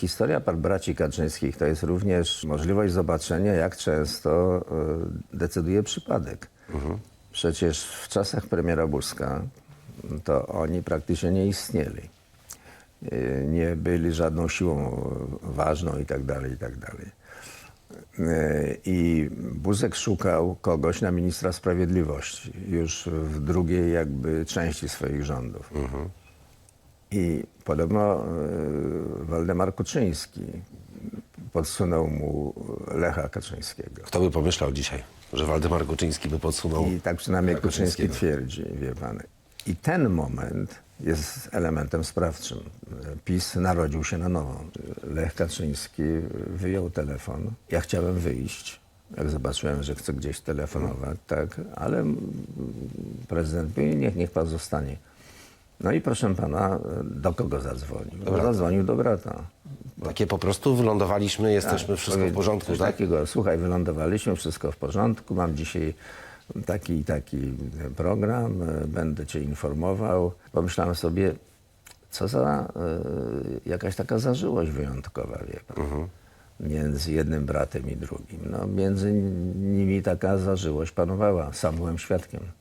Historia par braci Kaczyńskich to jest również możliwość zobaczenia, jak często e, decyduje przypadek. Przecież w czasach premiera Buzka to oni praktycznie nie istnieli. E, Nie byli żadną siłą ważną i tak dalej, i tak dalej. E, I Buzek szukał kogoś na ministra sprawiedliwości już w drugiej jakby części swoich rządów. I podobno e, Waldemar Kuczyński podsunął mu Lecha Kaczyńskiego. Kto by pomyślał dzisiaj, że Waldemar Kuczyński by podsunął... I tak przynajmniej Lecha Kuczyński twierdzi, wie pan. I ten moment jest elementem sprawczym. PiS narodził się na nowo. Lech Kaczyński wyjął telefon. Ja chciałem wyjść, jak zobaczyłem, że chce gdzieś telefonować, tak, ale prezydent mówi, niech, niech pan zostanie. No i proszę pana, do kogo zadzwonił? Dobra. Zadzwonił do brata. Takie po prostu wylądowaliśmy, jesteśmy, wszystko w porządku, coś tak? Takiego, słuchaj, wylądowaliśmy, wszystko w porządku, mam dzisiaj taki i taki program, e, będę cię informował. Pomyślałem sobie, co za e, jakaś taka zażyłość wyjątkowa, wie pan. Między jednym bratem i drugim. No, między nimi taka zażyłość panowała. Sam byłem świadkiem.